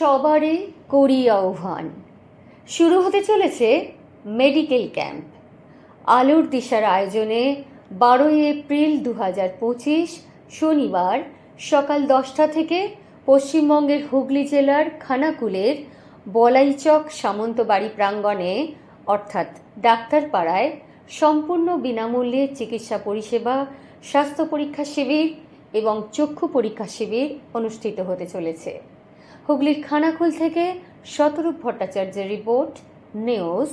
সবারে করি আহ্বান। শুরু হতে চলেছে মেডিকেল ক্যাম্প। আলোর দিশার আয়োজনে বারোই এপ্রিল দু হাজার পঁচিশ শনিবার সকাল দশটা থেকে পশ্চিমবঙ্গের হুগলি জেলার খানাকুলের বলাইচক সামন্তবাড়ি প্রাঙ্গণে, অর্থাৎ ডাক্তারপাড়ায় সম্পূর্ণ বিনামূল্যে চিকিৎসা পরিষেবা, স্বাস্থ্য পরীক্ষা শিবির এবং চক্ষু পরীক্ষা শিবির অনুষ্ঠিত হতে চলেছে। হুগলির খানাকুল থেকে শতরূপ ভট্টাচার্যের report news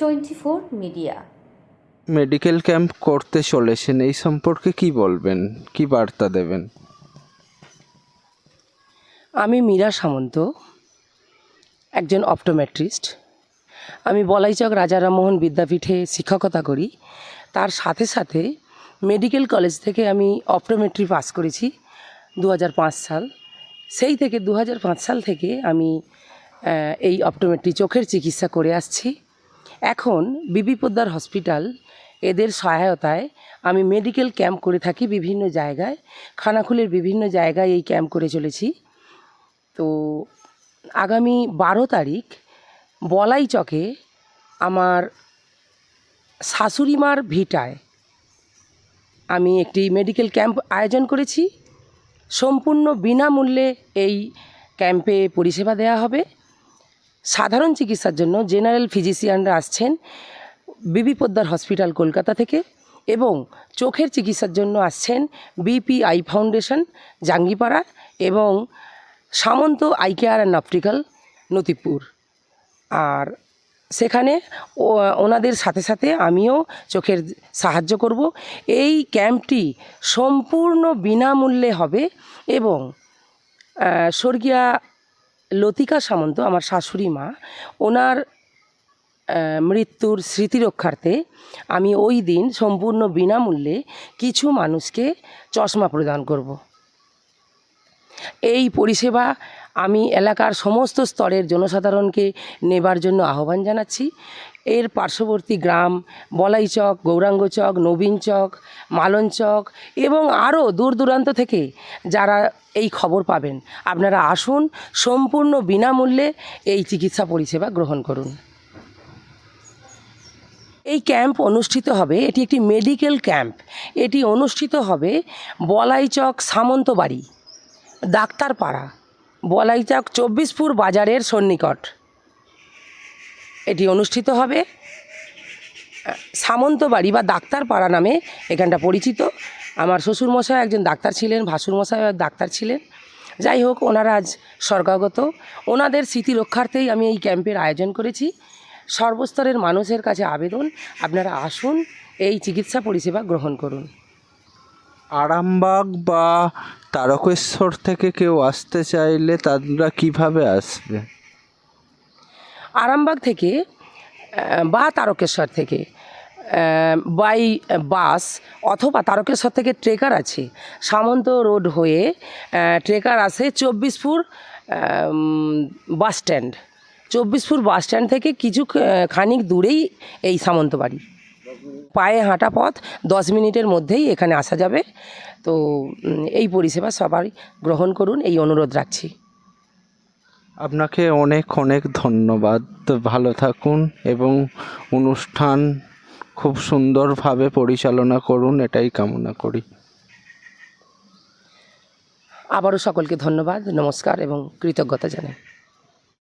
twenty four media. Medical camp করতে চলেছেন এই সম্পর্কে কি বলবেন? কি বার্তা দেবেন? আমি মীরা সামন্ত একজন অপটোমেট্রিস্ট। আমি বলাইচক রাজা রামমোহন বিদ্যাপীঠে শিক্ষকতা করি। তার সাথে সাথে মেডিকেল কলেজ থেকে আমি অপটোমেট্রি পাস করেছি দু হাজার পাঁচ সাল। সেই থেকে দু হাজার পাঁচ সাল থেকে আমি এই অপটোমেট্রি চোখের চিকিৎসা করে আসছি। এখন বিবি পোদ্দার হসপিটাল এদের সহায়তায় আমি মেডিকেল ক্যাম্প করে থাকি বিভিন্ন জায়গায়। খানাকুলের বিভিন্ন জায়গায় এই ক্যাম্প করে চলেছি। তো আগামী বারো তারিখ বলাই চকে আমার শাশুড়িমার ভিটায় আমি একটি মেডিকেল ক্যাম্প আয়োজন করেছি। সম্পূর্ণ বিনামূল্যে এই ক্যাম্পে পরিষেবা দেওয়া হবে। সাধারণ চিকিৎসার জন্য জেনারেল ফিজিশিয়ানরা আসছেন বিবি পোদ্দার হসপিটাল কলকাতা থেকে এবং চোখের চিকিৎসার জন্য আসছেন বিপি আই ফাউন্ডেশন, জাঙ্গিপাড়া এবং Samanta eye care and optical Natipur আর সেখানে ওনাদের সাথে সাথে আমিও চোখের সাহায্য করব। এই ক্যাম্পটি সম্পূর্ণ বিনামূল্যে হবে এবং স্বর্গীয়া লতিকা সামন্ত, আমার শাশুড়ি মা, ওনার মৃত্যুর স্মৃতি রক্ষার্থে আমি ওই দিন সম্পূর্ণ বিনামূল্যে কিছু মানুষকে চশমা প্রদান করব। এই পরিষেবা আমি এলাকার সমস্ত স্তরের জনসাধারণকে নেবার জন্য আহ্বান জানাচ্ছি। এর পার্শ্ববর্তী গ্রাম বলাইচক গৌরাঙ্গ চক, নবীন চক, মালন চক এবং আরও দূর দূরান্ত থেকে যারা এই খবর পাবেন, আপনারা আসুন, সম্পূর্ণ বিনামূল্যে এই চিকিৎসা পরিষেবা গ্রহণ করুন। এই ক্যাম্প অনুষ্ঠিত হবে, এটি একটি মেডিকেল ক্যাম্প। এটি অনুষ্ঠিত হবে বলাইচক সামন্তবাড়ি। ডাক্তারপাড়া। বলাইচক চব্বিশপুর বাজারের সন্নিকট। এটি অনুষ্ঠিত হবে সামন্তবাড়ি বা ডাক্তারপাড়া নামে এখানটা পরিচিত। আমার শ্বশুরমশাই একজন ডাক্তার ছিলেন ভাসুরমশাই ডাক্তার ছিলেন। যাই হোক, ওনারা আজ স্বর্গাগত। ওনাদের স্মৃতি রক্ষার্থেই আমি এই ক্যাম্পের আয়োজন করেছি। সর্বস্তরের মানুষের কাছে আবেদন, আপনারা আসুন, এই চিকিৎসা পরিষেবা গ্রহণ করুন। আরামবাগ বা তারকেশ্বর থেকে কেউ আসতে চাইলে তারা কীভাবে আসবে? আরামবাগ থেকে বা তারকেশ্বর থেকে বাই বাস অথবা তারকেশ্বর থেকে ট্রেকার আছে। সামন্ত রোড হয়ে ট্রেকার আসে Chabbishpur bus stand Chabbishpur bus stand থেকে কিছু খানিক দূরেই এই সামন্তবাড়ি। পায়ে হাঁটা পথ দশ মিনিটের মধ্যেই এখানে আসা যাবে। তো এই পরিষেবা সবাই গ্রহণ করুন এই অনুরোধ রাখছি। আপনাকে অনেক অনেক ধন্যবাদ। ভালো থাকুন এবং অনুষ্ঠান খুব সুন্দরভাবে পরিচালনা করুন এটাই কামনা করি। আবারও সকলকে ধন্যবাদ নমস্কার এবং কৃতজ্ঞতা জানাই।